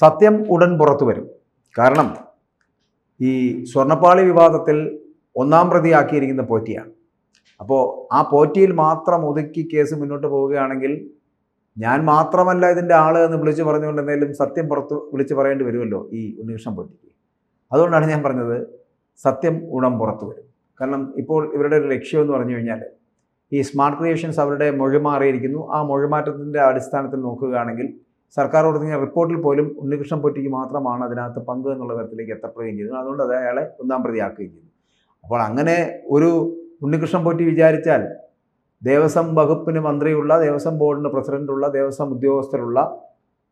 സത്യം ഉടൻ പുറത്തു വരും. കാരണം ഈ സ്വർണപ്പാളി വിവാദത്തിൽ ഒന്നാം പ്രതിയാക്കിയിരിക്കുന്ന പോറ്റിയാണ്. അപ്പോൾ ആ പോറ്റിയിൽ മാത്രം ഒതുക്കി കേസ് മുന്നോട്ട് പോവുകയാണെങ്കിൽ ഞാൻ മാത്രമല്ല ഇതിന്റെ ആൾ എന്ന് വിളിച്ചു പറഞ്ഞുകൊണ്ട് എന്തെങ്കിലും സത്യം പുറത്ത് വിളിച്ചു പറയേണ്ടി വരുമല്ലോ ഈ ഉണ്ണികൃഷ്ണൻ പോറ്റിക്ക്. അതുകൊണ്ടാണ് ഞാൻ പറഞ്ഞത് സത്യം ഉടൻ പുറത്തു വരും. കാരണം ഇപ്പോൾ ഇവരുടെ ഒരു ലക്ഷ്യം എന്ന് പറഞ്ഞു കഴിഞ്ഞാൽ ഈ സ്മാർട്ട് ക്രിയേഷൻസ് അവരുടെ മൊഴിമാറിയിരിക്കുന്നു. ആ മൊഴിമാറ്റത്തിന്റെ അടിസ്ഥാനത്തിൽ നോക്കുകയാണെങ്കിൽ സർക്കാർ കൊടുക്കുന്ന റിപ്പോർട്ടിൽ പോലും ഉണ്ണികൃഷ്ണൻ പൊറ്റിക്ക് മാത്രമാണ് അതിനകത്ത് പങ്ക് എന്നുള്ള തരത്തിലേക്ക് എത്തപ്പെടുകയും ചെയ്തു അതുകൊണ്ട് അത് അയാളെ ഒന്നാം പ്രതിയാക്കുകയും ചെയ്തു. അപ്പോൾ അങ്ങനെ ഒരു ഉണ്ണികൃഷ്ണൻ പൊറ്റി വിചാരിച്ചാൽ ദേവസ്വം വകുപ്പിന് മന്ത്രിയുള്ള ദേവസ്വം ബോർഡിന് പ്രസിഡന്റുള്ള ദേവസ്വം ഉദ്യോഗസ്ഥരുള്ള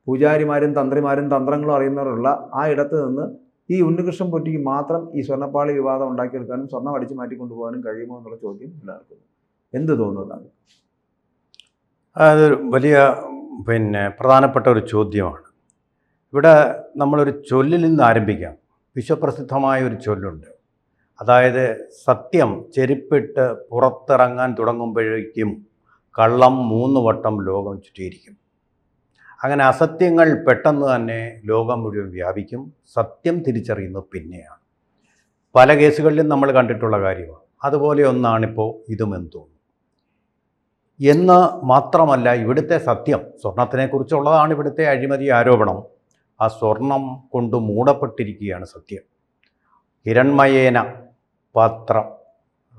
പൂജാരിമാരും തന്ത്രിമാരും തന്ത്രങ്ങളും അറിയുന്നവരുള്ള ആ ഇടത്ത് നിന്ന് ഈ ഉണ്ണികൃഷ്ണൻ പൊറ്റിക്ക് മാത്രം ഈ സ്വർണപ്പാളി വിവാദം ഉണ്ടാക്കിയെടുക്കാനും സ്വർണം അടിച്ചു മാറ്റിക്കൊണ്ടുപോകാനും കഴിയുമോ എന്നുള്ള ചോദ്യം എല്ലാവർക്കും എന്ത് തോന്നുന്നതാണ് അതൊരു വലിയ പിന്നെ പ്രധാനപ്പെട്ട ഒരു ചോദ്യമാണ്. ഇവിടെ നമ്മളൊരു ചൊല്ലിൽ നിന്ന് ആരംഭിക്കാം. വിശ്വപ്രസിദ്ധമായ ഒരു ചൊല്ലുണ്ട്. അതായത് സത്യം ചെരുപ്പിട്ട് പുറത്തിറങ്ങാൻ തുടങ്ങുമ്പോഴേക്കും കള്ളം മൂന്ന് വട്ടം ലോകം ചുറ്റിയിരിക്കും. അങ്ങനെ അസത്യങ്ങൾ പെട്ടെന്ന് തന്നെ ലോകം മുഴുവൻ വ്യാപിക്കും. സത്യം തിരിച്ചറിയുന്നത് പിന്നെയാണ്. പല കേസുകളിലും നമ്മൾ കണ്ടിട്ടുള്ള കാര്യമാണ്. അതുപോലെ ഒന്നാണിപ്പോൾ ഇതുമെന്ന് തോന്നുന്നു. എന്ന് മാത്രമല്ല ഇവിടുത്തെ സത്യം. സ്വർണത്തിനെക്കുറിച്ചുള്ളതാണ് ഇവിടുത്തെ അഴിമതി ആരോപണം. ആ സ്വർണം കൊണ്ട് മൂടപ്പെട്ടിരിക്കുകയാണ് സത്യം. ഹിരൺമയേന പാത്രം.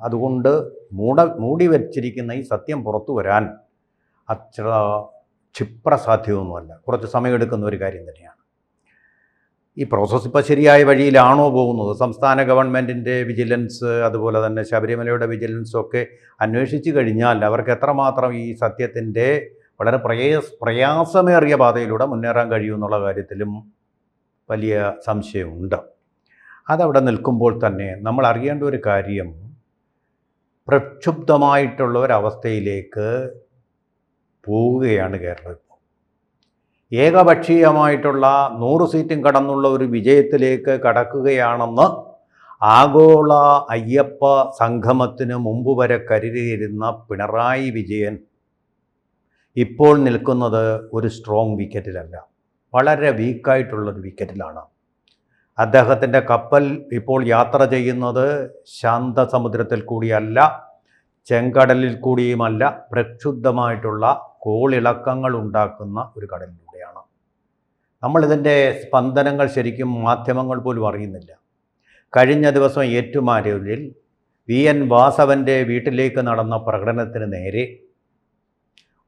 അതുകൊണ്ട് മൂട മൂടി വച്ചിരിക്കുന്ന ഈ സത്യം പുറത്തു വരാൻ അത്ര ക്ഷിപ്രസാധ്യമൊന്നുമല്ല. കുറച്ച് സമയമെടുക്കുന്ന ഒരു കാര്യം തന്നെയാണ്. ഈ പ്രോസസ്സ് ഇപ്പോൾ ശരിയായ വഴിയിലാണോ പോകുന്നത്? സംസ്ഥാന ഗവൺമെന്റിന്റെ വിജിലൻസ് അതുപോലെ തന്നെ ശബരിമലയുടെ വിജിലൻസൊക്കെ അന്വേഷിച്ച് കഴിഞ്ഞാൽ അവർക്ക് എത്രമാത്രം ഈ സത്യത്തിന്റെ വളരെ പ്രയാസ പ്രയാസമേറിയ പാതയിലൂടെ മുന്നേറാൻ കഴിയുമെന്നുള്ള കാര്യത്തിലും വലിയ സംശയമുണ്ട്. അതവിടെ നിൽക്കുമ്പോൾ തന്നെ നമ്മൾ അറിയേണ്ട ഒരു കാര്യം പ്രക്ഷുബ്ധമായിട്ടുള്ള ഒരവസ്ഥയിലേക്ക് പോവുകയാണ് കേരളം ഇപ്പോൾ ഏകപക്ഷീയമായിട്ടുള്ള നൂറ് സീറ്റും കടന്നുള്ള ഒരു വിജയത്തിലേക്ക് കടക്കുകയാണെന്ന് ആഗോള അയ്യപ്പ സംഗമത്തിന് മുമ്പ് വരെ കരുതിയിരുന്ന പിണറായി വിജയൻ ഇപ്പോൾ നിൽക്കുന്നത് ഒരു സ്ട്രോങ് വിക്കറ്റിലല്ല വളരെ വീക്കായിട്ടുള്ളൊരു വിക്കറ്റിലാണ് അദ്ദേഹത്തിന്റെ കപ്പൽ ഇപ്പോൾ യാത്ര ചെയ്യുന്നത് ശാന്തസമുദ്രത്തിൽ കൂടിയല്ല ചെങ്കടലിൽ കൂടിയുമല്ല പ്രക്ഷുബ്ധമായിട്ടുള്ള കോളിളക്കങ്ങൾ ഉണ്ടാക്കുന്ന ഒരു കടലിലൂടെയാണ് നമ്മളിതിന്റെ സ്പന്ദനങ്ങൾ ശരിക്കും മാധ്യമങ്ങൾ പോലും അറിയുന്നില്ല. കഴിഞ്ഞ ദിവസം ഏറ്റുമാരൂരിൽ വി. എൻ. വാസവന്റെ വീട്ടിലേക്ക് നടന്ന പ്രകടനത്തിന് നേരെ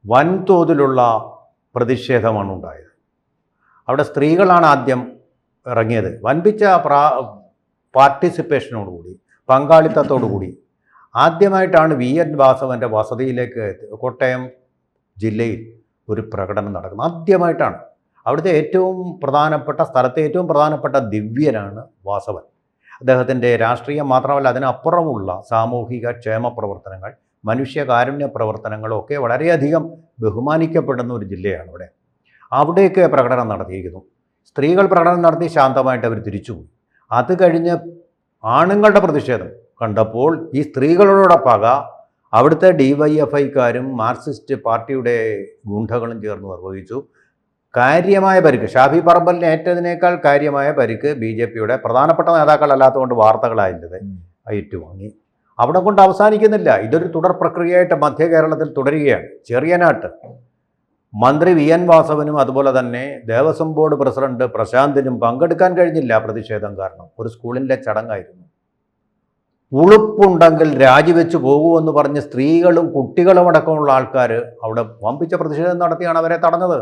വൻതോതിലുള്ള പ്രതിഷേധമാണ് ഉണ്ടായത്. അവിടെ സ്ത്രീകളാണ് ആദ്യം ഇറങ്ങിയത്. വൻപിച്ച പ്രാ പാർട്ടിസിപ്പേഷനോടുകൂടി പങ്കാളിത്തത്തോടുകൂടി ആദ്യമായിട്ടാണ് വി. എൻ. വാസവന്റെ വസതിയിലേക്ക് കോട്ടയം ജില്ലയിൽ ഒരു പ്രകടനം നടക്കുന്നത്. ആദ്യമായിട്ടാണ് അവിടുത്തെ ഏറ്റവും പ്രധാനപ്പെട്ട സ്ഥലത്തെ ഏറ്റവും പ്രധാനപ്പെട്ട ദിവ്യനാണ് വാസവൻ. അദ്ദേഹത്തിന്റെ രാഷ്ട്രീയം മാത്രമല്ല അതിനപ്പുറമുള്ള സാമൂഹിക ക്ഷേമ പ്രവർത്തനങ്ങൾ മനുഷ്യകാരുണ്യ പ്രവർത്തനങ്ങളൊക്കെ വളരെയധികം ബഹുമാനിക്കപ്പെടുന്ന ഒരു ജില്ലയാണ് ഇവിടെ അവിടെയൊക്കെ പ്രകടനം നടത്തിയിരിക്കുന്നു. സ്ത്രീകൾ പ്രകടനം നടത്തി ശാന്തമായിട്ട് അവർ തിരിച്ചു അത് കഴിഞ്ഞ് ആണുങ്ങളുടെ പ്രതിഷേധം കണ്ടപ്പോൾ ഈ സ്ത്രീകളോടുള്ള പക അവിടുത്തെ ഡി വൈ എഫ് ഐക്കാരും മാർക്സിസ്റ്റ് പാർട്ടിയുടെ ഗുണ്ടകളും ചേർന്ന് നിർവഹിച്ചു. കാര്യമായ പരിക്ക്. ഷാഫി പറമ്പലിന് ഏറ്റതിനേക്കാൾ കാര്യമായ പരിക്ക് ബി ജെ പിയുടെ പ്രധാനപ്പെട്ട നേതാക്കളല്ലാത്തതുകൊണ്ട് വാർത്തകളായില്ലത് ഏറ്റുവാങ്ങി. അവിടെ കൊണ്ട് അവസാനിക്കുന്നില്ല. ഇതൊരു തുടർ പ്രക്രിയയായിട്ട് മധ്യ കേരളത്തിൽ തുടരുകയാണ്. ചെറിയനാട്ട് മന്ത്രി വി എൻ വാസവനും അതുപോലെ തന്നെ ദേവസ്വം ബോർഡ് പ്രസിഡന്റ് പ്രശാന്തിനും പങ്കെടുക്കാൻ കഴിഞ്ഞില്ല പ്രതിഷേധം കാരണം. ഒരു സ്കൂളിന്റെ ചടങ്ങായിരുന്നു. ഉളുപ്പുണ്ടെങ്കിൽ രാജിവെച്ച് പോകുമെന്ന് പറഞ്ഞ് സ്ത്രീകളും കുട്ടികളും അടക്കമുള്ള ആൾക്കാർ അവിടെ വമ്പിച്ച പ്രതിഷേധം നടത്തിയാണ് അവരെ തടഞ്ഞത്.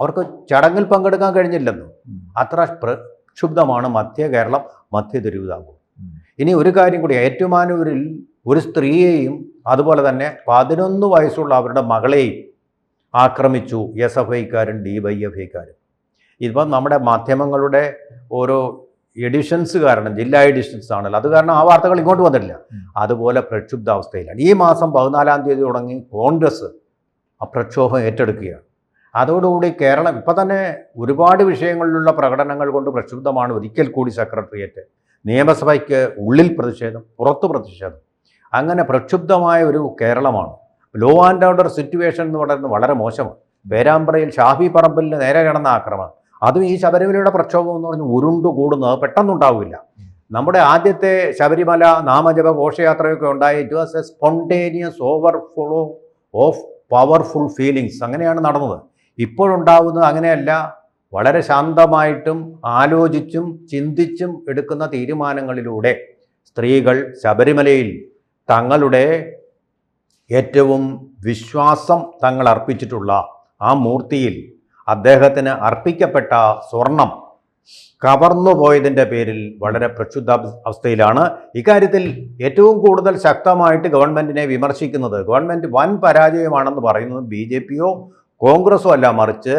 അവർക്ക് ചടങ്ങിൽ പങ്കെടുക്കാൻ കഴിഞ്ഞില്ലെന്നു. അത്ര പ്രക്ഷുബ്ധമാണ് മധ്യ കേരളം മധ്യ തിരുവിതാംകൂർ ഇനി ഒരു കാര്യം കൂടി ഏറ്റുമാനൂരിൽ ഒരു സ്ത്രീയെയും അതുപോലെ തന്നെ പതിനൊന്ന് വയസ്സുള്ള അവരുടെ മകളെയും ആക്രമിച്ചു എസ് എഫ് ഐക്കാരും ഡി വൈ എഫ് ഐക്കാരും. ഇപ്പം നമ്മുടെ മാധ്യമങ്ങളുടെ ഓരോ എഡിഷൻസ് കാരണം ജില്ലാ എഡിഷൻസ് ആണല്ലോ. അത് കാരണം ആ വാർത്തകൾ ഇങ്ങോട്ട് വന്നിട്ടില്ല. അതുപോലെ പ്രക്ഷുബ്ധാവസ്ഥയിലാണ്. ഈ മാസം പതിനാലാം തീയതി തുടങ്ങി കോൺഗ്രസ് ആ പ്രക്ഷോഭം ഏറ്റെടുക്കുകയാണ്. അതോടുകൂടി കേരളം ഇപ്പം തന്നെ ഒരുപാട് വിഷയങ്ങളിലുള്ള പ്രകടനങ്ങൾ കൊണ്ട് പ്രക്ഷുബ്ധമാണ് ഒരിക്കൽ കൂടി സെക്രട്ടേറിയറ്റ്. നിയമസഭയ്ക്ക് ഉള്ളിൽ പ്രതിഷേധം പുറത്ത് പ്രതിഷേധം. അങ്ങനെ പ്രക്ഷുബ്ധമായ ഒരു കേരളമാണ്. ലോ ആൻഡ് ഓർഡർ സിറ്റുവേഷൻ എന്ന് പറയുന്നത് വളരെ മോശമാണ്. പേരാമ്പ്രയിൽ ഷാഫി പറമ്പലിന് നേരെ കിടന്ന ആക്രമണം. അതും ഈ ശബരിമലയുടെ പ്രക്ഷോഭം എന്ന് പറഞ്ഞ് ഉരുണ്ടു കൂടുന്നത് പെട്ടെന്നുണ്ടാവില്ല. നമ്മുടെ ആദ്യത്തെ ശബരിമല നാമജപ ഘോഷയാത്രയൊക്കെ ഉണ്ടായി it was a spontaneous overflow of powerful feelings. അങ്ങനെയാണ് നടന്നത്. ഇപ്പോഴുണ്ടാവുന്നത് അങ്ങനെയല്ല. വളരെ ശാന്തമായിട്ടും ആലോചിച്ചും ചിന്തിച്ചും എടുക്കുന്ന തീരുമാനങ്ങളിലൂടെ സ്ത്രീകൾ ശബരിമലയിൽ തങ്ങളുടെ ഏറ്റവും വിശ്വാസം തങ്ങൾ അർപ്പിച്ചിട്ടുള്ള ആ മൂർത്തിയിൽ അദ്ദേഹത്തിന് അർപ്പിക്കപ്പെട്ട സ്വർണം കവർന്നു പോയതിന്റെ പേരിൽ വളരെ പ്രക്ഷുബ്ധ അവസ്ഥയിലാണ്. ഇക്കാര്യത്തിൽ ഏറ്റവും കൂടുതൽ ശക്തമായിട്ട് ഗവൺമെന്റിനെ വിമർശിക്കുന്നത് ഗവൺമെന്റ് വൻ പരാജയമാണെന്ന് പറയുന്നത് ബി ജെ പിയോ കോൺഗ്രസോ അല്ല മറിച്ച്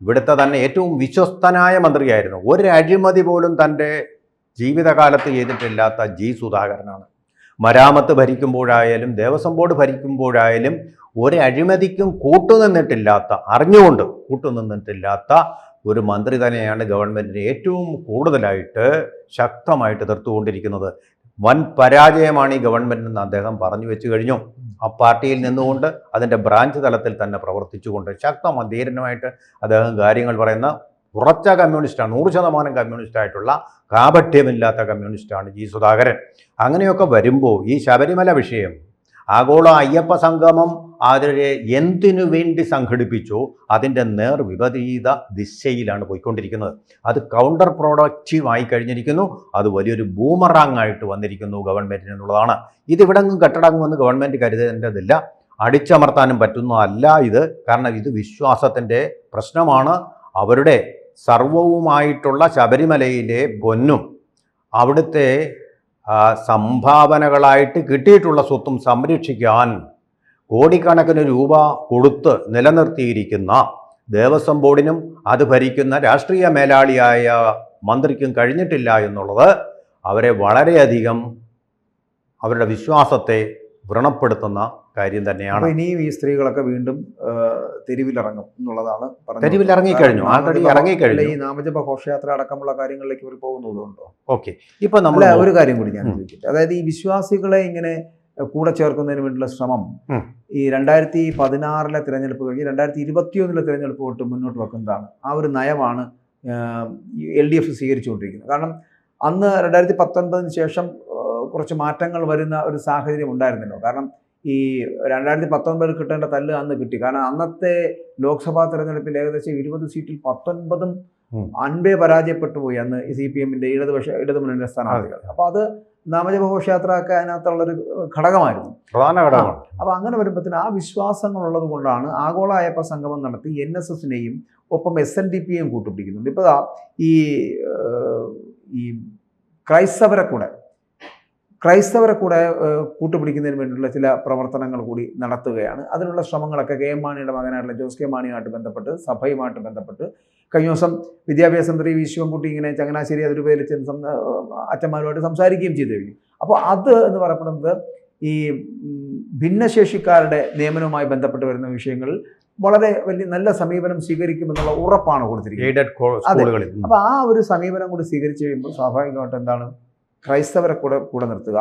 ഇവിടുത്തെ തന്നെ ഏറ്റവും വിശ്വസ്തനായ മന്ത്രിയായിരുന്നു. ഒരു അഴിമതി പോലും തന്റെ ജീവിതകാലത്ത് ചെയ്തിട്ടില്ലാത്ത ജി സുധാകരനാണ്. മരാമത്ത് ഭരിക്കുമ്പോഴായാലും ദേവസ്വം ബോർഡ് ഭരിക്കുമ്പോഴായാലും ഒരു അഴിമതിക്കും കൂട്ടുനിന്നിട്ടില്ലാത്ത അറിഞ്ഞുകൊണ്ട് കൂട്ടുനിന്നിട്ടില്ലാത്ത ഒരു മന്ത്രി തന്നെയാണ് ഗവൺമെന്റിനെ ഏറ്റവും കൂടുതലായിട്ട് ശക്തമായിട്ട് എതിർത്തുകൊണ്ടിരിക്കുന്നത്. വൻ പരാജയമാണ് ഈ എന്ന് അദ്ദേഹം പറഞ്ഞു വെച്ചു കഴിഞ്ഞു. ആ പാർട്ടിയിൽ നിന്നുകൊണ്ട് അതിന്റെ ബ്രാഞ്ച് തലത്തിൽ തന്നെ പ്രവർത്തിച്ചുകൊണ്ട് ശക്തമായി അധീരനുമായിട്ട് അദ്ദേഹം കാര്യങ്ങൾ പറയുന്ന ഉറച്ച കമ്മ്യൂണിസ്റ്റാണ് നൂറ് ശതമാനം കമ്മ്യൂണിസ്റ്റ് ആയിട്ടുള്ള കാപഠ്യമില്ലാത്ത കമ്മ്യൂണിസ്റ്റാണ് ജി സുധാകരൻ. അങ്ങനെയൊക്കെ വരുമ്പോൾ ഈ ശബരിമല വിഷയം ആഗോള അയ്യപ്പ സംഗമം അതിനെ എന്തിനു വേണ്ടി സംഘടിപ്പിച്ചോ? അതിന്റെ നേർ വിപരീത ദിശയിലാണ് പോയിക്കൊണ്ടിരിക്കുന്നത്. അത് കൗണ്ടർ പ്രൊഡക്റ്റീവ് ആയി കഴിഞ്ഞിരിക്കുന്നു. അത് വലിയൊരു ബൂമറാങ് ആയിട്ട് വന്നിരിക്കുന്നു ഗവൺമെന്റിന് എന്നുള്ളതാണ്. ഇതിവിടെങ്ങും കെട്ടടങ്ങുമെന്ന് ഗവൺമെന്റ് കരുതേണ്ടതില്ല. അടിച്ചമർത്താനും പറ്റുന്നതല്ല ഇത്. കാരണം ഇത് വിശ്വാസത്തിന്റെ പ്രശ്നമാണ്. അവരുടെ സർവവുമായിട്ടുള്ള ശബരിമലയിലെ പൊന്നും അവിടുത്തെ സംഭാവനകളായിട്ട് കിട്ടിയിട്ടുള്ള സ്വത്തും സംരക്ഷിക്കാൻ കോടിക്കണക്കിന് രൂപ കൊടുത്ത് നിലനിർത്തിയിരിക്കുന്ന ദേവസ്വം ബോർഡിനും അത് ഭരിക്കുന്ന രാഷ്ട്രീയ മേലാളിയായ മന്ത്രിക്കും കഴിഞ്ഞിട്ടില്ല എന്നുള്ളത് അവരെ വളരെയധികം അവരുടെ വിശ്വാസത്തെ വ്രണപ്പെടുത്തുന്ന കാര്യം തന്നെയാണ്. ഇനിയും ഈ സ്ത്രീകളൊക്കെ വീണ്ടും തെരുവിലിറങ്ങും എന്നുള്ളതാണ് തെരുവിലിറങ്ങിക്കഴിഞ്ഞു. ആൾറെഡി ഇറങ്ങിക്കഴിഞ്ഞു. ഈ നാമജപ ഘോഷയാത്ര അടക്കമുള്ള കാര്യങ്ങളിലേക്ക് ഇവർ പോകുന്നതുകൊണ്ടോ ഓക്കെ. ഇപ്പൊ നമ്മൾ ഒരു കാര്യം കൂടി ഞാൻ. ചോദിക്കട്ടെ. അതായത് ഈ വിശ്വാസികളെ ഇങ്ങനെ കൂടെ ചേർക്കുന്നതിന് വേണ്ടിയുള്ള ശ്രമം ഈ രണ്ടായിരത്തി പതിനാറിലെ തിരഞ്ഞെടുപ്പ് കഴിഞ്ഞ് രണ്ടായിരത്തി ഇരുപത്തിയൊന്നിലെ തിരഞ്ഞെടുപ്പ് തൊട്ട് മുന്നോട്ട് വെക്കുന്നതാണ്. ആ ഒരു നയമാണ് എൽ ഡി എഫ് സ്വീകരിച്ചുകൊണ്ടിരിക്കുന്നത്. കാരണം അന്ന് രണ്ടായിരത്തി പത്തൊൻപതിന് ശേഷം കുറച്ച് മാറ്റങ്ങൾ വരുന്ന ഒരു സാഹചര്യം ഉണ്ടായിരുന്നല്ലോ. കാരണം ഈ രണ്ടായിരത്തി പത്തൊൻപതിൽ കിട്ടേണ്ട തല്ല് അന്ന് കിട്ടി. കാരണം അന്നത്തെ ലോക്സഭാ തെരഞ്ഞെടുപ്പിൽ ഏകദേശം ഇരുപത് സീറ്റിൽ പത്തൊൻപതും. അൻപേ പരാജയപ്പെട്ടു പോയി അന്ന് സി പി എമ്മിന്റെ ഇടതുപക്ഷ ഇടതു മുന്നണിയുടെ സ്ഥാനാർത്ഥികൾ അപ്പോൾ അത് നാമജപ ഘോഷയാത്ര ഒക്കെ അതിനകത്തുള്ളൊരു ഘടകമായിരുന്നു. പ്രധാന ഘടകമാണ്. അപ്പോൾ അങ്ങനെ വരുമ്പോഴത്തേന് ആ വിശ്വാസങ്ങൾ ഉള്ളത് കൊണ്ടാണ് ആഗോള അയ്യപ്പ സംഗമം നടത്തി എൻ എസ് എസിനെയും ഒപ്പം എസ് എൻ ഡി പിയെയും കൂട്ടുപിടിക്കുന്നുണ്ട്. ഇപ്പോൾ ഈ ഈ ക്രൈസ്തവരെ കൂടെ ക്രൈസ്തവരെ കൂടെ കൂട്ടുപിടിക്കുന്നതിന് വേണ്ടിയുള്ള ചില പ്രവർത്തനങ്ങൾ കൂടി നടത്തുകയാണ്. അതിനുള്ള ശ്രമങ്ങളൊക്കെ കെ എം മാണിയുടെ മകനായിട്ടുള്ള ജോസ് കെ മാണിയുമായിട്ട് ബന്ധപ്പെട്ട് സഭയുമായിട്ട് ബന്ധപ്പെട്ട്. കഴിഞ്ഞ ദിവസം വിദ്യാഭ്യാസ മന്ത്രി വി ശിവൻകുട്ടി ഇങ്ങനെ ചങ്ങനാശ്ശേരി അതിരൂപയിൽ ചെന്ന് സം- അച്ഛന്മാരുമായിട്ട് സംസാരിക്കുകയും ചെയ്തു കഴിഞ്ഞു അപ്പോൾ അത് എന്ന് പറയപ്പെടുന്നത് ഈ ഭിന്നശേഷിക്കാരുടെ നിയമനവുമായി ബന്ധപ്പെട്ട് വരുന്ന വിഷയങ്ങളിൽ വളരെ വലിയ നല്ല സമീപനം സ്വീകരിക്കുമെന്നുള്ള ഉറപ്പാണ് കൊടുത്തിരിക്കുന്നത്. സ്കൂളുകളിൽ. അപ്പോൾ ആ ഒരു സമീപനം കൂടി സ്വീകരിച്ചു കഴിയുമ്പോൾ സ്വാഭാവികമായിട്ട് എന്താണ്? ക്രൈസ്തവരെ കൂടെ കൂടെ നിർത്തുക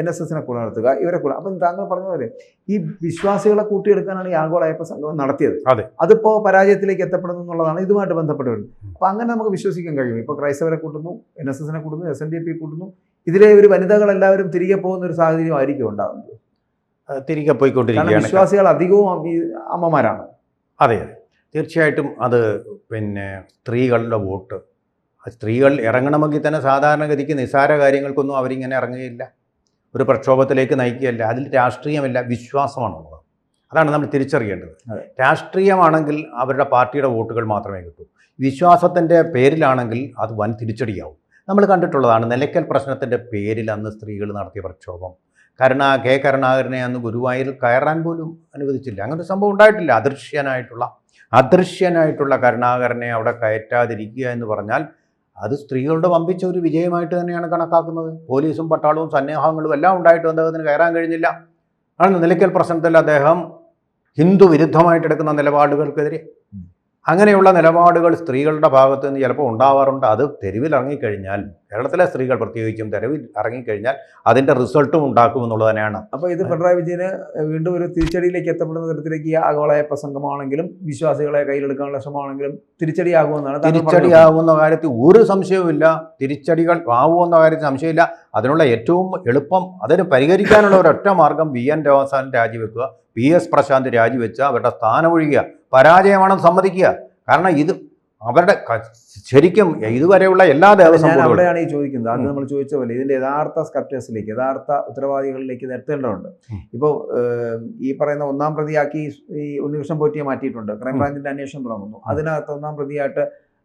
എൻ എസ് എസിനെ കൂടെ നിർത്തുക ഇവരെ കൂടെ. അപ്പം താങ്കൾ പറഞ്ഞ പോലെ ഈ വിശ്വാസികളെ കൂട്ടിയെടുക്കാനാണ് ഈ ആഗോള അയ്യപ്പ സംഗമം നടത്തിയത്. അതെ. അതിപ്പോൾ പരാജയത്തിലേക്ക് എത്തപ്പെടുന്നു എന്നുള്ളതാണ് ഇതുമായിട്ട് ബന്ധപ്പെട്ട് വരുന്നത് അപ്പം അങ്ങനെ നമുക്ക് വിശ്വസിക്കാൻ കഴിയും. ഇപ്പോൾ ക്രൈസ്തവരെ കൂട്ടുന്നു എൻ എസ് എസിനെ കൂട്ടുന്നു എസ് എൻ ഡി പി കൂട്ടുന്നു. ഇതിലെ ഒരു വനിതകളെല്ലാവരും തിരികെ പോകുന്ന ഒരു സാഹചര്യം ആയിരിക്കും ഉണ്ടാകുന്നത്. തിരികെ പോയിക്കൊണ്ടിരിക്കുകയാണ്. വിശ്വാസികൾ അധികവും അമ്മമാരാണ്. അതെ അതെ. തീർച്ചയായിട്ടും അത് പിന്നെ സ്ത്രീകളുടെ വോട്ട് സ്ത്രീകൾ ഇറങ്ങണമെങ്കിൽ തന്നെ സാധാരണഗതിക്ക് നിസാര കാര്യങ്ങൾക്കൊന്നും അവരിങ്ങനെ ഇറങ്ങുകയില്ല. ഒരു പ്രക്ഷോഭത്തിലേക്ക് നയിക്കുകയല്ല. അതിൽ രാഷ്ട്രീയമില്ല വിശ്വാസമാണുള്ളത്. അതാണ് നമ്മൾ തിരിച്ചറിയേണ്ടത്. രാഷ്ട്രീയമാണെങ്കിൽ അവരുടെ പാർട്ടിയുടെ വോട്ടുകൾ മാത്രമേ കിട്ടൂ. വിശ്വാസത്തിന്റെ പേരിലാണെങ്കിൽ അത് വൻ തിരിച്ചടിയാവും. നമ്മൾ കണ്ടിട്ടുള്ളതാണ് നിലയ്ക്കൽ പ്രശ്നത്തിന്റെ പേരിൽ അന്ന് സ്ത്രീകൾ നടത്തിയ പ്രക്ഷോഭം. കരുണ കെ കരുണാകരനെ അന്ന് ഗുരുവായൂരിൽ കയറാൻ പോലും അനുവദിച്ചില്ല. അങ്ങനെ ഒരു സംഭവം ഉണ്ടായിട്ടില്ല. അദൃശ്യനായിട്ടുള്ള അദൃശ്യനായിട്ടുള്ള കരുണാകരനെ അവിടെ കയറ്റാതിരിക്കുക എന്ന് പറഞ്ഞാൽ അത് സ്ത്രീകളുടെ വമ്പിച്ച ഒരു വിജയമായിട്ട് തന്നെയാണ് കണക്കാക്കുന്നത്. പോലീസും പട്ടാളവും സന്നേഹങ്ങളും എല്ലാം ഉണ്ടായിട്ടും അദ്ദേഹത്തിന് കയറാൻ കഴിഞ്ഞില്ല. ആണ് നിലയ്ക്കൽ പ്രശ്നത്തിൽ അദ്ദേഹം ഹിന്ദു വിരുദ്ധമായിട്ട് എടുക്കുന്ന നിലപാടുകൾക്കെതിരെ. അങ്ങനെയുള്ള നിലപാടുകൾ സ്ത്രീകളുടെ ഭാഗത്ത് നിന്ന് ചിലപ്പോൾ ഉണ്ടാവാറുണ്ട്. അത് തെരുവിൽ ഇറങ്ങിക്കഴിഞ്ഞാൽ കേരളത്തിലെ സ്ത്രീകൾ പ്രത്യേകിച്ചും തെരുവിൽ ഇറങ്ങിക്കഴിഞ്ഞാൽ അതിന്റെ റിസൾട്ടും ഉണ്ടാക്കും എന്നുള്ളത് തന്നെയാണ്. അപ്പോൾ ഇത് പിണറായി വിജയന് വീണ്ടും ഒരു തിരിച്ചടിയിലേക്ക് എത്തപ്പെടുന്ന തരത്തിലേക്ക് ഈ ആഗോളയ പ്രസംഗമാണെങ്കിലും വിശ്വാസികളെ കയ്യിലെടുക്കാനുള്ള ശ്രമമാണെങ്കിലും തിരിച്ചടിയാകുമെന്നാണ് തിരിച്ചടിയാകുന്ന കാര്യത്തിൽ ഒരു സംശയവുമില്ല. തിരിച്ചടികൾ ആവുമെന്ന കാര്യത്തിൽ സംശയമില്ല. അതിനുള്ള ഏറ്റവും എളുപ്പം അതിന് പരിഹരിക്കാനുള്ള ഒരൊറ്റ മാർഗം വി എൻ രാമസാൻ രാജിവെക്കുക പി എസ് പ്രശാന്ത് രാജിവെച്ച് അവരുടെ സ്ഥാനമൊഴിയുക പരാജയമാണെന്ന് സമ്മതിക്കുക. കാരണം ഇത് അവരുടെ ശരിക്കും ഇതുവരെയുള്ള എല്ലാ ദേവസ്വം അവിടെയാണ് ഈ ചോദിക്കുന്നത്. അത് നമ്മൾ ചോദിച്ച പോലെ ഇതിന്റെ യഥാർത്ഥ സ്കപ്റ്റേഴ്സിലേക്ക് യഥാർത്ഥ ഉത്തരവാദികളിലേക്ക് നിർത്തേണ്ടതുണ്ട് ഇപ്പോൾ ഈ പറയുന്ന ഒന്നാം പ്രതിയാക്കി ഈ ഉണ്ണികൃഷ്ണൻ പോറ്റിയെ മാറ്റിയിട്ടുണ്ട്. ക്രൈംബ്രാഞ്ചിന്റെ അന്വേഷണം തുടങ്ങുന്നു. അതിനകത്ത് ഒന്നാം പ്രതിയായിട്ട്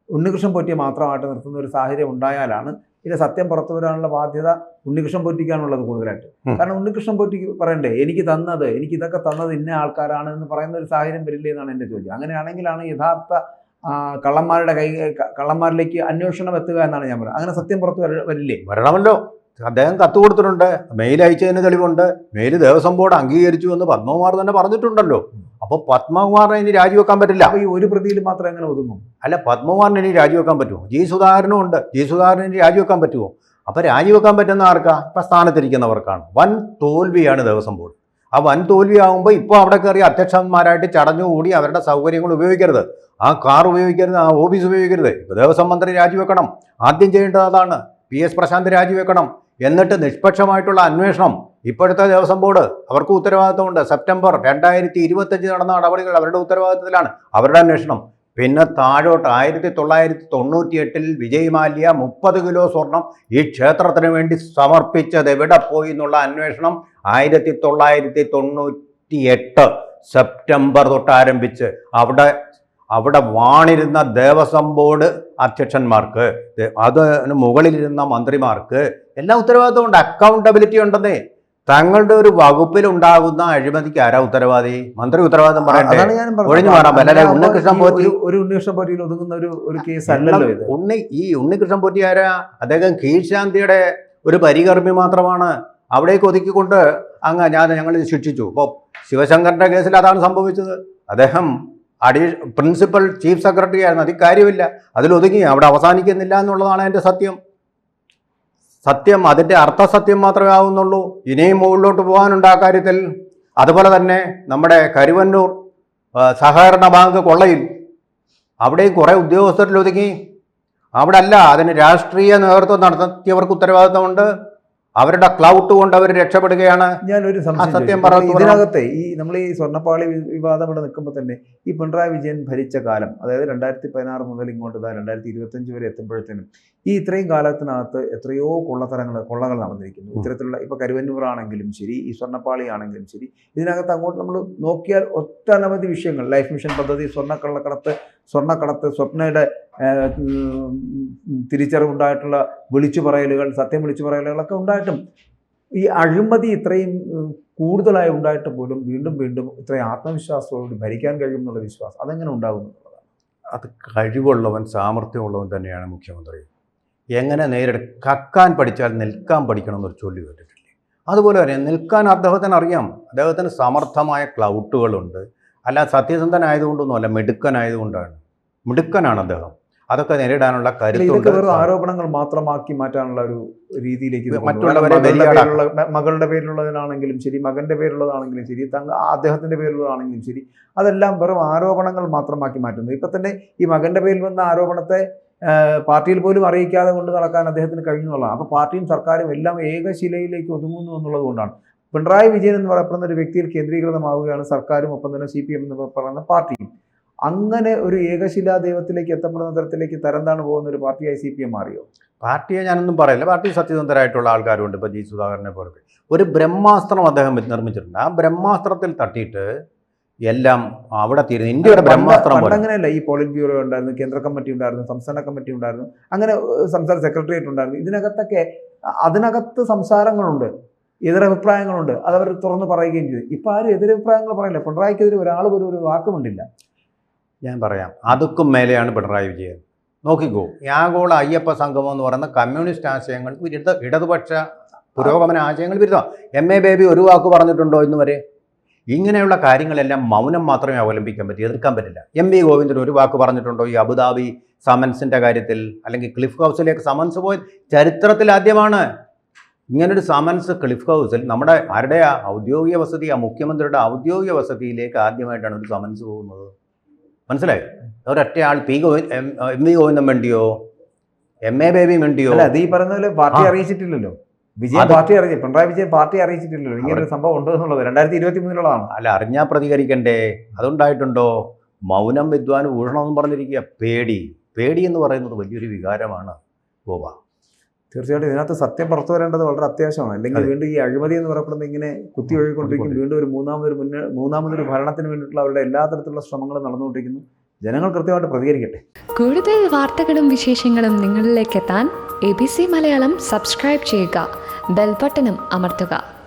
ഉണ്ണികൃഷ്ണൻ പോറ്റിയെ മാത്രമായിട്ട് നിർത്തുന്ന ഒരു സാഹചര്യം ഉണ്ടായാലാണ് ഇതിന്റെ സത്യം പുറത്തു വരാനുള്ള ബാധ്യത ഉണ്ണികൃഷ്ണൻ പൊറ്റിക്കാണുള്ളത് കൂടുതലായിട്ട്. കാരണം ഉണ്ണികൃഷ്ണൻ പൊറ്റി പറയണ്ടേ എനിക്ക് തന്നത് എനിക്ക് ഇതൊക്കെ തന്നത് ഇന്ന ആൾക്കാരാണ് എന്ന് പറയുന്ന ഒരു സാഹചര്യം വരില്ലേ എന്നാണ് എന്റെ ചോദ്യം. അങ്ങനെയാണെങ്കിലാണ് യഥാർത്ഥ കള്ളന്മാരുടെ കൈ കള്ളന്മാരിലേക്ക് അന്വേഷണം എത്തുക എന്നാണ് ഞാൻ പറയുന്നത്. അങ്ങനെ സത്യം പുറത്ത് വര- വരില്ലേ? വരണമല്ലോ. അദ്ദേഹം കത്ത് കൊടുത്തിട്ടുണ്ട് മെയിൽ അയച്ചതിന് തെളിവുണ്ട് മെയിൽ ദേവസ്വം ബോർഡ് അംഗീകരിച്ചു എന്ന് പത്മകുമാർ തന്നെ പറഞ്ഞിട്ടുണ്ടല്ലോ. അപ്പോൾ പത്മകുമാറിനെ ഇനി രാജിവെക്കാൻ പറ്റില്ല. ഈ ഒരു പ്രതിയിൽ മാത്രം എങ്ങനെ ഒതുങ്ങും? അല്ല പത്മകുമാറിന് ഇനി രാജിവെക്കാൻ പറ്റുമോ? ജി സുധാകരനും ഉണ്ട്. ജി സുധാകരന് ഇനി രാജിവെക്കാൻ പറ്റുമോ? അപ്പോൾ രാജിവെക്കാൻ പറ്റുന്ന ആർക്കാ? ഇപ്പൊ സ്ഥാനത്തിരിക്കുന്നവർക്കാണ്. വൻ തോൽവിയാണ് ദേവസ്വം ബോർഡ്. ആ വൻ തോൽവിയാകുമ്പോൾ ഇപ്പോൾ അവിടെ കയറി അധ്യക്ഷന്മാരായിട്ട് ചടഞ്ഞുകൂടി അവരുടെ സൗകര്യങ്ങൾ ഉപയോഗിക്കരുത്. ആ കാർ ഉപയോഗിക്കരുത് ആ ഓഫീസ് ഉപയോഗിക്കരുത്. ഇപ്പൊ ദേവസ്വം മന്ത്രി രാജിവെക്കണം. ആദ്യം ചെയ്യേണ്ടത് അതാണ്. പി എസ് പ്രശാന്ത് രാജിവെക്കണം എന്നിട്ട് നിഷ്പക്ഷമായിട്ടുള്ള അന്വേഷണം ഇപ്പോഴത്തെ ദേവസ്വം ബോർഡ് അവർക്ക് ഉത്തരവാദിത്തമുണ്ട്. സെപ്റ്റംബർ രണ്ടായിരത്തി ഇരുപത്തഞ്ച് നടന്ന നടപടികൾ അവരുടെ ഉത്തരവാദിത്തത്തിലാണ്. അവരുടെ അന്വേഷണം. പിന്നെ താഴോട്ട് ആയിരത്തി തൊള്ളായിരത്തി തൊണ്ണൂറ്റി എട്ടിൽ വിജയ് മാല്യ മുപ്പത് കിലോ സ്വർണം ഈ ക്ഷേത്രത്തിന് വേണ്ടി സമർപ്പിച്ചത് എവിടെ പോയി എന്നുള്ള അന്വേഷണം ആയിരത്തി തൊള്ളായിരത്തി തൊണ്ണൂറ്റി എട്ട് സെപ്റ്റംബർ തൊട്ട് ആരംഭിച്ച് അവിടെ അവിടെ വാണിരുന്ന ദേവസ്വം ബോർഡ് അധ്യക്ഷന്മാർക്ക് അതിന് മുകളിലിരുന്ന മന്ത്രിമാർക്ക് എല്ലാ ഉത്തരവാദിത്വം ഉണ്ട്. അക്കൗണ്ടബിലിറ്റി ഉണ്ടെന്നേ. തങ്ങളുടെ ഒരു വകുപ്പിൽ ഉണ്ടാകുന്ന അഴിമതിക്ക് ആരാ ഉത്തരവാദി? മന്ത്രി ഉത്തരവാദിത്തം പറയട്ടെ. ഒഴിഞ്ഞു മാറാൻ പറ്റില്ല. ഉണ്ണികൃഷ്ണൻ പോറ്റി- ഒരു- ഉണ്ണികൃഷ്ണൻ പോറ്റിയിൽ ഒതുങ്ങുന്ന ഒരു ഒരു കേസ് അല്ലല്ലോ ഇത്. ഉണ്ണി ഈ ഉണ്ണികൃഷ്ണൻ പോറ്റി ആരാ? അദ്ദേഹം കീഴ്ശാന്തിയുടെ ഒരു പരികർമ്മി മാത്രമാണ് അവിടേക്ക് ഒതുക്കിക്കൊണ്ട് അങ്ങ് ഞാൻ ഞങ്ങൾ ശിക്ഷിച്ചു. അപ്പോൾ ശിവശങ്കറിന്റെ കേസിൽ അതാണ് സംഭവിച്ചത്. അദ്ദേഹം അഡീ പ്രിൻസിപ്പൽ ചീഫ് സെക്രട്ടറി ആയിരുന്നു അതിൽ കാര്യമില്ല. അതിലൊതുങ്ങി. അവിടെ അവസാനിക്കുന്നില്ല എന്നുള്ളതാണ് എന്റെ സത്യം. സത്യം അതിന്റെ അർത്ഥസത്യം മാത്രമേ ആവുന്നുള്ളൂ. ഇനിയും മുകളിലോട്ട് പോകാനുണ്ട് ആ കാര്യത്തിൽ. അതുപോലെ തന്നെ നമ്മുടെ കരുവന്നൂർ സഹകരണ ബാങ്ക് കൊള്ളയിൽ. അവിടെയും കുറേ ഉദ്യോഗസ്ഥരിലൊതുങ്ങി. അവിടെ അല്ല അതിന് രാഷ്ട്രീയ നേതൃത്വം നടത്തിയവർക്ക് ഉത്തരവാദിത്തമുണ്ട്. അവരുടെ ക്ലൗട്ട് കൊണ്ട് അവർ രക്ഷപ്പെടുകയാണ് ഞാൻ ഒരു സത്യം. പറഞ്ഞു ഇതിനകത്തെ ഈ നമ്മൾ ഈ സ്വർണപ്പാളി വിവാദം ഇവിടെ നിൽക്കുമ്പോൾ തന്നെ ഈ പിണറായി വിജയൻ ഭരിച്ച കാലം അതായത് രണ്ടായിരത്തി പതിനാറ് മുതൽ ഇങ്ങോട്ട് ഇതാ രണ്ടായിരത്തി ഇരുപത്തഞ്ച് വരെ എത്തുമ്പോഴത്തേനും ഈ ഇത്രയും കാലത്തിനകത്ത് എത്രയോ കൊള്ളത്തരങ്ങൾ കൊള്ളകൾ നടന്നിരിക്കുന്നു. ഇത്തരത്തിലുള്ള ഇപ്പൊ കരുവന്നൂർ ആണെങ്കിലും ശരി ഈ സ്വർണപ്പാളി ആണെങ്കിലും ശരി ഇതിനകത്ത് അങ്ങോട്ട് നമ്മൾ നോക്കിയാൽ ഒട്ടനവധി വിഷയങ്ങൾ ലൈഫ് മിഷൻ പദ്ധതി സ്വർണക്കള്ളക്കടത്ത് സ്വർണക്കടത്ത് സ്വപ്നയുടെ തിരിച്ചറിവുണ്ടായിട്ടുള്ള വിളിച്ചു പറയലുകൾ സത്യം വിളിച്ചു പറയലുകളൊക്കെ ഉണ്ടായിട്ടും. ഈ അഴിമതി ഇത്രയും കൂടുതലായി ഉണ്ടായിട്ട് പോലും വീണ്ടും വീണ്ടും ഇത്രയും ആത്മവിശ്വാസത്തോടുകൂടി ഭരിക്കാൻ കഴിയും എന്നുള്ള വിശ്വാസം അതെങ്ങനെ ഉണ്ടാകുന്നു. അത് കഴിവുള്ളവൻ സാമർഥ്യമുള്ളവൻ തന്നെയാണ് മുഖ്യമന്ത്രി. എങ്ങനെ നേരിട കക്കാൻ പഠിച്ചാൽ നിൽക്കാൻ പഠിക്കണം എന്നൊരു ചൊല്ലി കേട്ടിട്ടില്ലേ? അതുപോലെ തന്നെ നിൽക്കാൻ അദ്ദേഹത്തിന് അറിയാം. അദ്ദേഹത്തിന് സമർത്ഥമായ ക്ലൗട്ടുകളുണ്ട്. അല്ല സത്യസന്ധനായതുകൊണ്ടൊന്നും അല്ല മിടുക്കനായതുകൊണ്ടാണ്. മിടുക്കനാണ് അദ്ദേഹം അതൊക്കെ നേരിടാനുള്ള കരുത്ത് ആരോപണങ്ങൾ മാത്രമാക്കി മാറ്റാനുള്ള ഒരു രീതിയിലേക്ക് മറ്റുള്ളവരെ മകളുടെ പേരിലുള്ളതിനാണെങ്കിലും ശരി മകന്റെ പേരിലുള്ളതാണെങ്കിലും ശരി തങ്ക അദ്ദേഹത്തിന്റെ പേരിലുള്ളതാണെങ്കിലും ശരി അതെല്ലാം വെറും ആരോപണങ്ങൾ മാത്രമാക്കി മാറ്റുന്നു. ഇപ്പൊ തന്നെ ഈ മകന്റെ പേരിൽ വന്ന ആരോപണത്തെ പാർട്ടിയിൽ പോലും അറിയിക്കാതെ കൊണ്ട് നടക്കാൻ അദ്ദേഹത്തിന് കഴിഞ്ഞു എന്നുള്ളതാണ്. അപ്പൊ പാർട്ടിയും സർക്കാരും എല്ലാം ഏകശിലയിലേക്ക് ഒതുങ്ങുന്നു എന്നുള്ളത് കൊണ്ടാണ്. പിണറായി വിജയൻ എന്ന് പറയപ്പെടുന്ന ഒരു വ്യക്തിയിൽ കേന്ദ്രീകൃതമാവുകയാണ് സർക്കാരും ഒപ്പം തന്നെ സി പി എം എന്ന് പറയുന്ന പാർട്ടിയും. അങ്ങനെ ഒരു ഏകശിലാ ദൈവത്തിലേക്ക് എത്തപ്പെടുന്ന തരത്തിലേക്ക് തരംതാണ് പോകുന്ന ഒരു പാർട്ടിയായി സി പി എം മാറിയോ? പാർട്ടിയെ ഞാനൊന്നും പറയില്ല. പാർട്ടി സത്യസന്ധരായിട്ടുള്ള ആൾക്കാരുണ്ട് ഇപ്പോൾ ജി സുധാകരനെ പോലെ ഒരു ബ്രഹ്മാസ്ത്രം അദ്ദേഹം നിർമ്മിച്ചിട്ടുണ്ട്. ആ ബ്രഹ്മാസ്ത്രത്തിൽ തട്ടിയിട്ട് എല്ലാം അവിടെ തീരുന്നു. ഇന്ത്യയുടെ ബ്രഹ്മാസ്ത്രം അങ്ങനെയല്ല. ഈ പോളിറ്റ് ബ്യൂറോ ഉണ്ടായിരുന്നു കേന്ദ്ര കമ്മിറ്റി ഉണ്ടായിരുന്നു സംസ്ഥാന കമ്മിറ്റി ഉണ്ടായിരുന്നു അങ്ങനെ സംസ്ഥാന സെക്രട്ടേറിയറ്റ് ഉണ്ടായിരുന്നു. ഇതിനകത്തൊക്കെ അതിനകത്ത് സംസാരങ്ങളുണ്ട്. എതിരഭിപ്രായങ്ങളുണ്ട് അത് അവർ തുറന്ന് പറയുകയും ചെയ്തു. ഇപ്പം ആരും എതിരഭിപ്രായങ്ങൾ പറയില്ല. പിണറായിക്കെതിരെ ഒരാൾ പോലും ഒരു വാക്കുമുണ്ടില്ല ഞാൻ പറയാം. അതൊക്കെ മേലെയാണ് പിണറായി വിജയൻ. നോക്കിക്കോ. ആഗോള അയ്യപ്പ സംഗമം എന്ന് പറയുന്ന കമ്മ്യൂണിസ്റ്റ് ആശയങ്ങൾ വിരുദ്ധ ഇടതുപക്ഷ പുരോഗമന ആശയങ്ങൾ വിരുദ്ധം. എം എ ബേബി ഒരു വാക്ക് പറഞ്ഞിട്ടുണ്ടോ ഇന്ന് വരെ? ഇങ്ങനെയുള്ള കാര്യങ്ങളെല്ലാം മൗനം മാത്രമേ അവലംബിക്കാൻ പറ്റൂ എതിർക്കാൻ പറ്റില്ല. എം വി ഗോവിന്ദൻ ഒരു വാക്ക് പറഞ്ഞിട്ടുണ്ടോ ഈ അബുദാബി സമൻസിന്റെ കാര്യത്തിൽ? അല്ലെങ്കിൽ ക്ലിഫ് ഹൗസിലേക്ക് സമൻസ് പോയി ചരിത്രത്തിൽ ആദ്യമാണ്. ഇങ്ങനൊരു സമൻസ് ക്ലിഫ് ഹൗസിൽ നമ്മുടെ ആരുടെ ആ ഔദ്യോഗിക വസതി ആ മുഖ്യമന്ത്രിയുടെ ഔദ്യോഗിക വസതിയിലേക്ക് ആദ്യമായിട്ടാണ് ഒരു സമൻസ് പോകുന്നത്? മനസ്സിലായോ? ഒരൊറ്റ ആൾ P Govind M V Govindan വേണ്ടിയോ എം എ ബേബി വേണ്ടിയോ അല്ല അത് ഈ പറഞ്ഞ പോലെ പാർട്ടി. അറിയിച്ചിട്ടില്ലല്ലോ. വിജയൻ പാർട്ടി അറിയിച്ചു പിണറായി വിജയൻ പാർട്ടി അറിയിച്ചിട്ടില്ലല്ലോ. ഇങ്ങനെ ഒരു സംഭവം ഉണ്ട് എന്നുള്ളത് രണ്ടായിരത്തി ഇരുപത്തി മൂന്നിലുള്ളതാണ് അല്ല അറിഞ്ഞാൽ പ്രതികരിക്കണ്ടേ? അതുണ്ടായിട്ടുണ്ടോ? മൗനം വിദ്വാൻ ഊഴണമെന്ന് പറഞ്ഞിരിക്കുക. പേടി. പേടി എന്ന് പറയുന്നത് വലിയൊരു വികാരമാണ് ഗോപ തീർച്ചയായിട്ടും ഇതിനകത്ത് സത്യം പുറത്തു വരേണ്ടത് വളരെ അത്യാവശ്യമാണ്. അല്ലെങ്കിൽ വീണ്ടും ഈ അഴിമതി എന്ന് പറയപ്പെടുന്നത് ഇങ്ങനെ കുത്തി ഒഴുകിക്കൊണ്ടിരിക്കും വീണ്ടും ഒരു മൂന്നാമതൊരു മുന്നേ മൂന്നാമതൊരു ഭരണത്തിന് വേണ്ടിയിട്ടുള്ള അവരുടെ എല്ലാ തരത്തിലുള്ള ശ്രമങ്ങളും നടന്നുകൊണ്ടിരിക്കുന്നു. ജനങ്ങൾ കൃത്യമായിട്ട് പ്രതികരിക്കട്ടെ. കൂടുതൽ വാർത്തകളും വിശേഷങ്ങളും നിങ്ങളിലേക്ക് എത്താൻ A B C Malayalam subscribe ചെയ്യുക ബെൽബട്ടനും അമർത്തുക.